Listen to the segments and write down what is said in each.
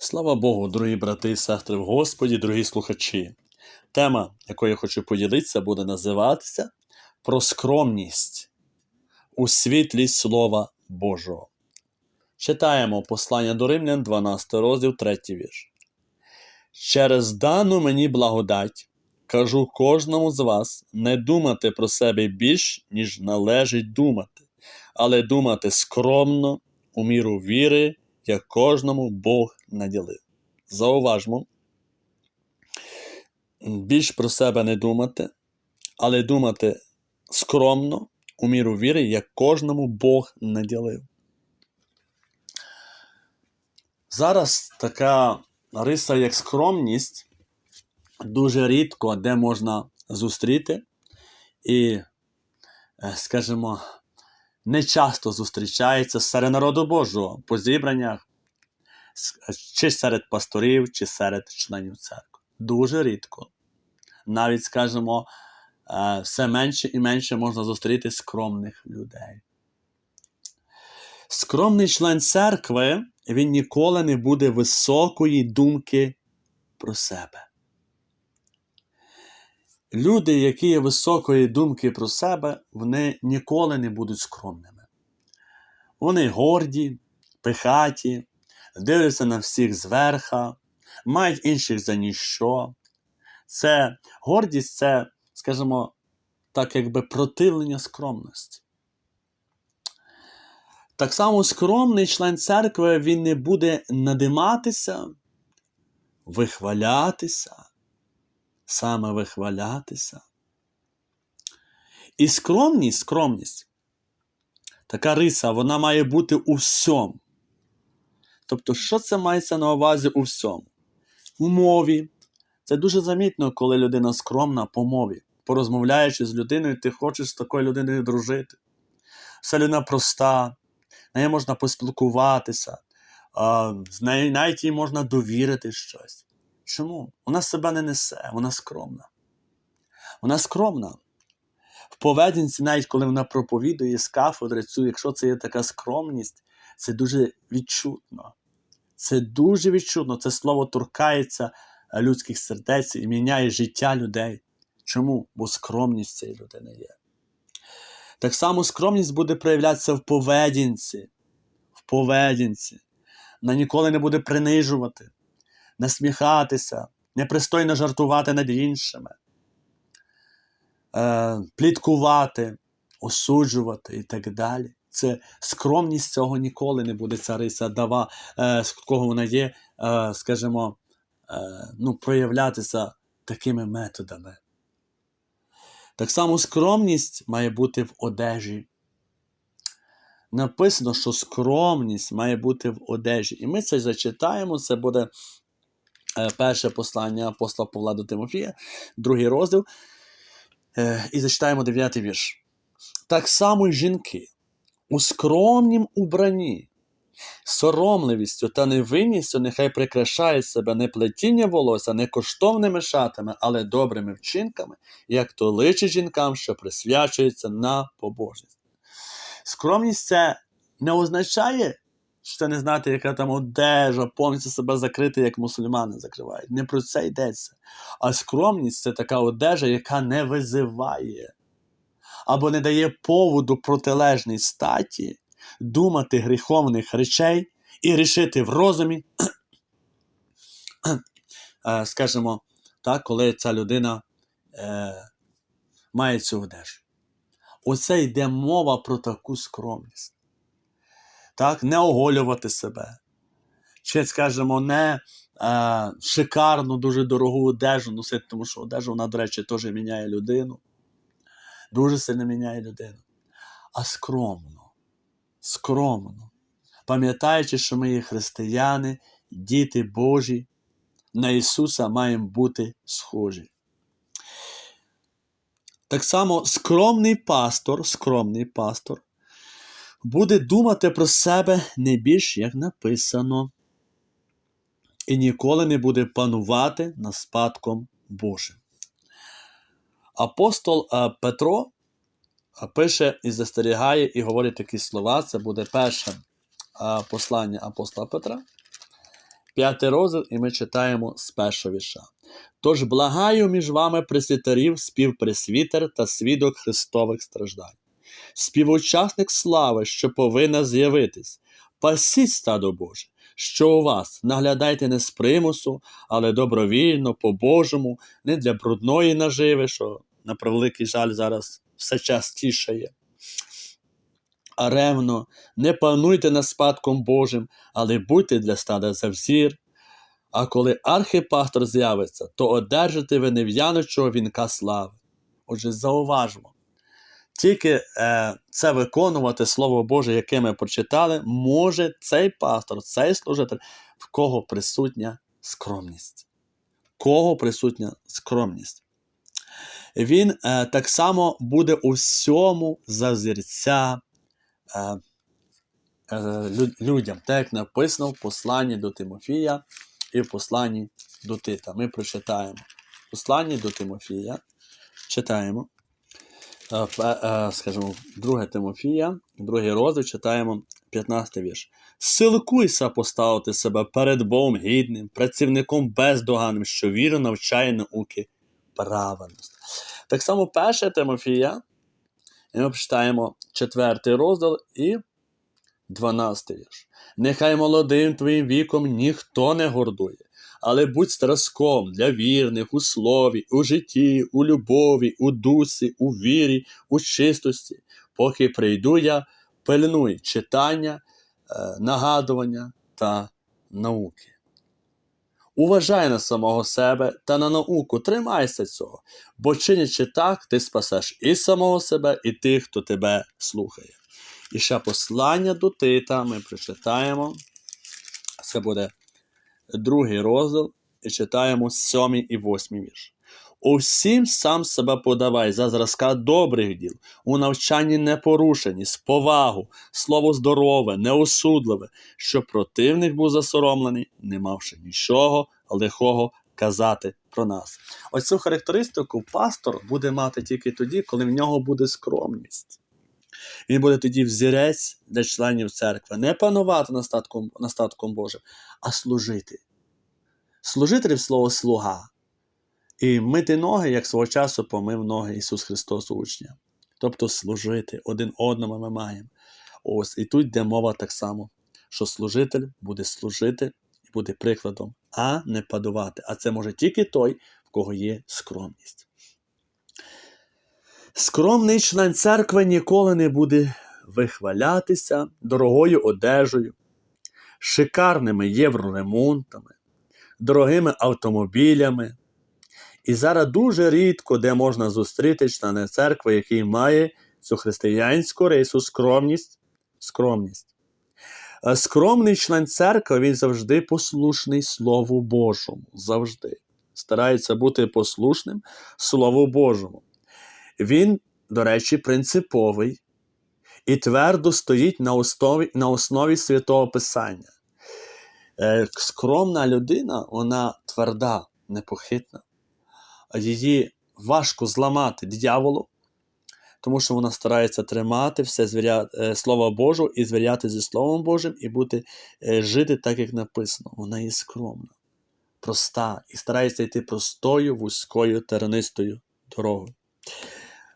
Слава Богу, дорогі брати і сестри в Господі, дорогі слухачі. Тема, якою я хочу поділитися, буде називатися Про скромність у світлі Слова Божого. Читаємо послання до Римлян, 12 розділ, 3 вірш. Через дану мені благодать кажу кожному з вас не думати про себе більш, ніж належить думати, але думати скромно, у міру віри, як кожному Бог наділив. Зауважмо, більш про себе не думати, але думати скромно, у міру віри, як кожному Бог наділив. Зараз така риса, як скромність, дуже рідко де можна зустріти, і, е, скажімо, не часто зустрічається серед народу Божого по зібраннях, чи серед пасторів, чи серед членів церкви. Дуже рідко. Навіть, скажімо, е, все менше і менше можна зустріти скромних людей. Скромний член церкви, він ніколи не буде високої думки про себе. Люди, які є високої думки про себе, вони ніколи не будуть скромними. Вони горді, пихаті, дивляться на всіх зверха, мають інших за ніщо. Це гордість це, скажімо, так, якби противлення скромності. Так само скромний член церкви він не буде надиматися, вихвалятися, саме вихвалятися. І скромність, скромність, така риса, вона має бути у всьому. Тобто, що це мається на увазі у всьому? У мові. Це дуже замітно, коли людина скромна по мові. Порозмовляючи з людиною, ти хочеш з такою людиною дружити. Все людина проста, нею можна поспілкуватися, з нею навіть їй можна довірити щось. Чому? Вона себе не несе, вона скромна. Вона скромна. В поведінці, навіть коли вона проповідує з якщо це є така скромність, це дуже відчутно. Це дуже відчутно. Це слово торкається е, людських сердець і міняє життя людей. Чому? Бо скромність цієї людини є. Так само скромність буде проявлятися в поведінці. В поведінці. Вона ніколи не буде принижувати, насміхатися, непристойно жартувати над іншими, е, пліткувати, осуджувати і так далі. Це скромність цього ніколи не буде ця риса дава, е, з кого вона є, е, скажімо, ну, проявлятися такими методами. Так само скромність має бути в одежі. Написано, що скромність має бути в одежі. І ми це зачитаємо. Це буде перше послання апостола Павла до Тимофія, другий розділ. Е, і зачитаємо дев'ятий вірш. Так само й жінки у скромнім убранні, соромливістю та невинністю нехай прикрашають себе не плетіння волосся, не коштовними шатами, але добрими вчинками, як то личить жінкам, що присвячуються на побожність. Скромність це не означає, що це не знати, яка там одежа, повністю себе закрити, як мусульмани закривають. Не про це йдеться. А скромність це така одежа, яка не визиває або не дає поводу протилежній статі думати гріховних речей і рішити в розумі, е, скажімо, так, коли ця людина е, має цю одежу. Оце йде мова про таку скромність. Так, не оголювати себе. Чи, скажімо, не е, шикарну, дуже дорогу одежу носити, тому що одежа, вона, до речі, теж міняє людину. Дуже сильно міняє людину. А скромно, скромно. Пам'ятаючи, що ми є християни, діти Божі, на Ісуса маємо бути схожі. Так само скромний пастор, скромний пастор буде думати про себе не більш, як написано, і ніколи не буде панувати над спадком Божим. Апостол е, Петро е, пише і застерігає, і говорить такі слова. Це буде перше е, послання апостола Петра, п'ятий розділ, і ми читаємо з першого вірша. Тож благаю між вами пресвітерів, співпресвітер та свідок Христових страждань, співучасник слави, що повинна з'явитись, пасіть стадо Боже, що у вас наглядайте не з примусу, але добровільно, по-божому, не для брудної наживи, що на превеликий жаль зараз все частіше є. А ревно, не пануйте над спадком Божим, але будьте для стада за взір. А коли архипастор з'явиться, то одержите ви нев'яночого вінка слави. Отже, зауважмо, тільки е, це виконувати Слово Боже, яке ми прочитали, може цей пастор, цей служитель, в кого присутня скромність. В Кого присутня скромність. Він е, так само буде у всьому зазірця е, е, людям, так як написано в посланні до Тимофія і в посланні до Тита. Ми прочитаємо. Посланні до Тимофія читаємо. Е, е, Скажімо, 2 Тимофія, другий розділ читаємо 15 вірш. Силкуйся поставити себе перед Богом гідним, працівником бездоганним, що віру навчає науки праведності. Так само 1 Тимофія, і ми прочитаємо 4 розділ і 12 вірш. Нехай молодим твоїм віком ніхто не гордує, але будь стразком для вірних у слові, у житті, у любові, у дусі, у вірі, у чистості. Поки прийду я, пильнуй читання, е, нагадування та науки. Уважай на самого себе та на науку, тримайся цього, бо чинячи так, ти спасеш і самого себе, і тих, хто тебе слухає. І ще послання до Тита ми прочитаємо. Це буде другий розділ, і читаємо сьомий і восьмий вірш. Усім сам себе подавай за зразка добрих діл, у навчанні непорушені, з повагу, слово здорове, неосудливе, щоб противник був засоромлений, не мавши нічого лихого казати про нас. Ось цю характеристику пастор буде мати тільки тоді, коли в нього буде скромність. Він буде тоді взірець для членів церкви, не панувати над статком, над Божим, а служити. Служити в слово слуга. І мити ноги, як свого часу помив ноги Ісус Христос учня. Тобто служити один одному ми маємо. Ось і тут йде мова так само, що служитель буде служити і буде прикладом, а не падувати. А це може тільки той, в кого є скромність. Скромний член церкви ніколи не буде вихвалятися дорогою одежею, шикарними євроремонтами, дорогими автомобілями. І зараз дуже рідко, де можна зустріти члена церкви, який має цю християнську рису скромність. скромність. Е, Скромний член церкви він завжди послушний Слову Божому. Завжди. Старається бути послушним Слову Божому. Він, до речі, принциповий і твердо стоїть на основі, на основі святого Писання. Е, Скромна людина, вона тверда, непохитна. Її важко зламати дьяволу, тому що вона старається тримати все звіря... е, Слово Боже і звіряти зі Словом Божим, і бути, е, жити так, як написано. Вона є скромна, проста і старається йти простою, вузькою, тернистою дорогою.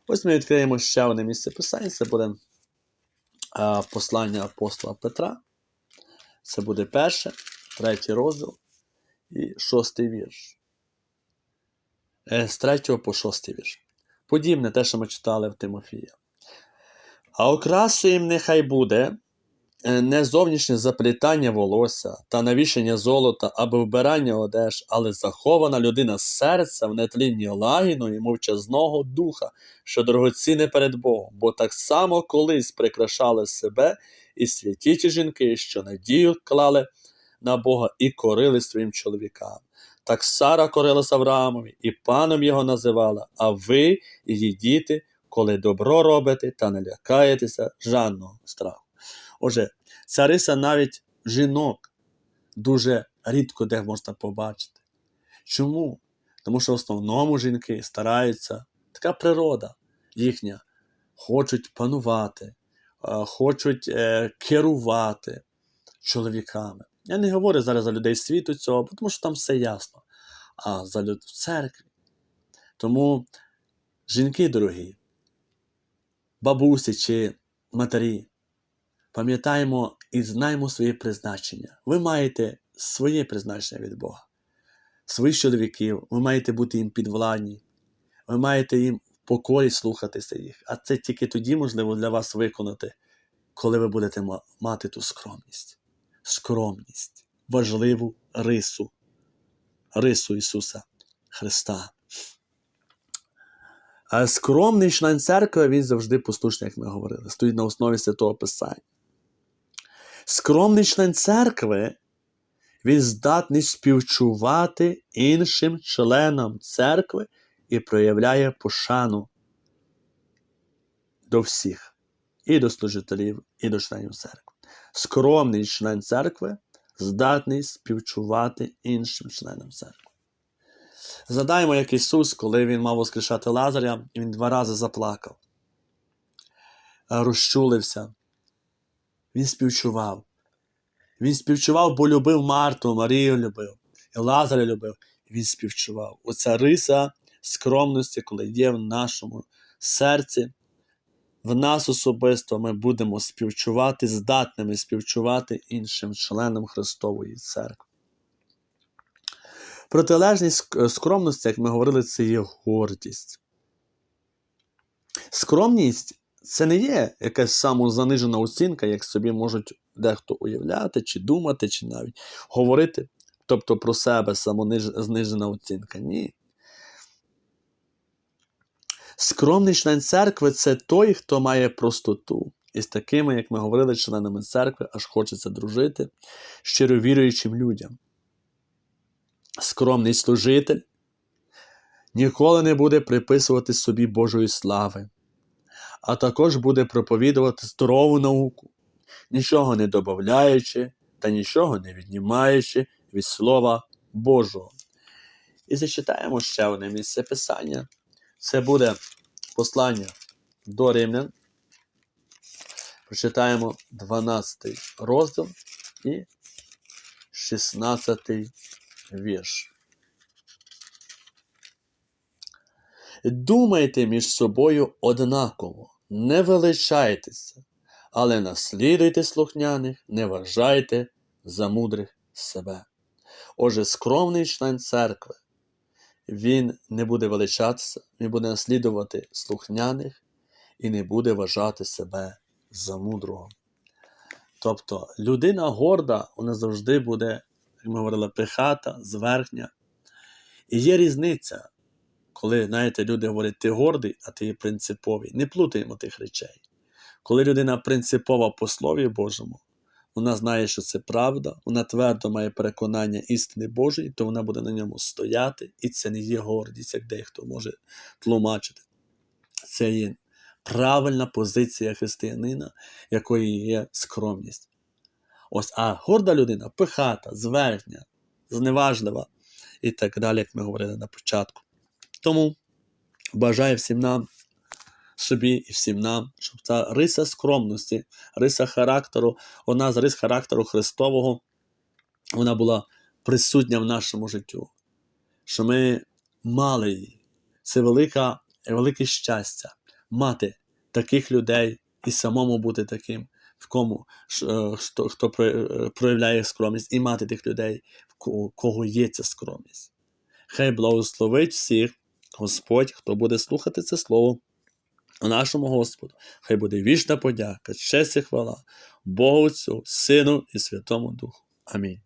Ось ми відкриємо ще одне місце писання. Це буде а, послання апостола Петра. Це буде перше, третій розділ і шостий вірш. Е, З третього по шостий вірш. Подібне те, що ми читали в Тимофія. А окрасою їм нехай буде не зовнішнє заплітання волосся та навішання золота або вбирання одеж, але захована людина з серця в нетлінні лагідного і мовчазного духа, що дорогоцінне перед Богом, бо так само колись прикрашали себе і святі ті жінки, що надію клали на Бога і корили своїм чоловікам. Так Сара корилась Авраамові, і паном його називала, а ви, її діти, коли добро робите та не лякаєтеся жадного страху. Отже, ця навіть жінок дуже рідко де можна побачити. Чому? Тому що в основному жінки стараються, така природа їхня, хочуть панувати, е, хочуть е, керувати чоловіками. Я не говорю зараз за людей світу цього, тому що там все ясно. А за людей в церкві. Тому, жінки дорогі, бабусі чи матері, пам'ятаємо і знаємо своє призначення. Ви маєте своє призначення від Бога, своїх чоловіків, ви маєте бути їм підвладні, ви маєте їм в покорі слухатися їх. А це тільки тоді можливо для вас виконати, коли ви будете мати ту скромність. Скромність, важливу рису, рису Ісуса Христа. Скромний член церкви, він завжди послушний, як ми говорили, стоїть на основі святого Писання. Скромний член церкви, він здатний співчувати іншим членам церкви і проявляє пошану до всіх, і до служителів, і до членів церкви. Скромний член церкви здатний співчувати іншим членам церкви. Згадаємо, як Ісус, коли Він мав воскрешати Лазаря, Він два рази заплакав, розчулився. Він співчував. Він співчував, бо любив Марту, Марію любив, і Лазаря любив. Він співчував. Оця риса скромності, коли є в нашому серці, в нас особисто ми будемо співчувати, здатними співчувати іншим членам Христової церкви. Протилежність скромності, як ми говорили, це є гордість. Скромність це не є якась самозанижена оцінка, як собі можуть дехто уявляти, чи думати, чи навіть говорити, тобто про себе самознижена оцінка. Ні. Скромний член церкви це той, хто має простоту. І з такими, як ми говорили, членами церкви, аж хочеться дружити, щиро віруючим людям. Скромний служитель ніколи не буде приписувати собі Божої слави, а також буде проповідувати здорову науку, нічого не додаючи та нічого не віднімаючи від Слова Божого. І зачитаємо ще одне місце Писання. Це буде послання до римлян. Прочитаємо 12 розділ і 16 вірш. Думайте між собою однаково, не величайтеся, але наслідуйте слухняних, не вважайте за мудрих себе. Отже, скромний член церкви, він не буде величатися, він буде наслідувати слухняних і не буде вважати себе за мудрого. Тобто людина горда, вона завжди буде, як ми говорили, пихата, зверхня. І є різниця, коли, знаєте, люди говорять, ти гордий, а ти є принциповий. Не плутаємо тих речей. Коли людина принципова по Слові Божому, вона знає, що це правда, вона твердо має переконання істини Божої, то вона буде на ньому стояти, і це не є гордість, як дехто може тлумачити. Це є правильна позиція християнина, якої є скромність. Ось, а горда людина пихата, зверхня, зневажлива і так далі, як ми говорили на початку. Тому бажаю всім нам, собі і всім нам, щоб ця риса скромності, риса характеру, одна з рис характеру Христового, вона була присутня в нашому життю. Що ми мали її. Це велика, велике щастя мати таких людей і самому бути таким, в кому е, хто, хто е, проявляє скромність, і мати тих людей, в кого є ця скромність. Хай благословить всіх Господь, хто буде слухати це слово нашому Господу. Хай буде вічна подяка, честь і хвала Богу Отцю, Сину і Святому Духу. Амінь.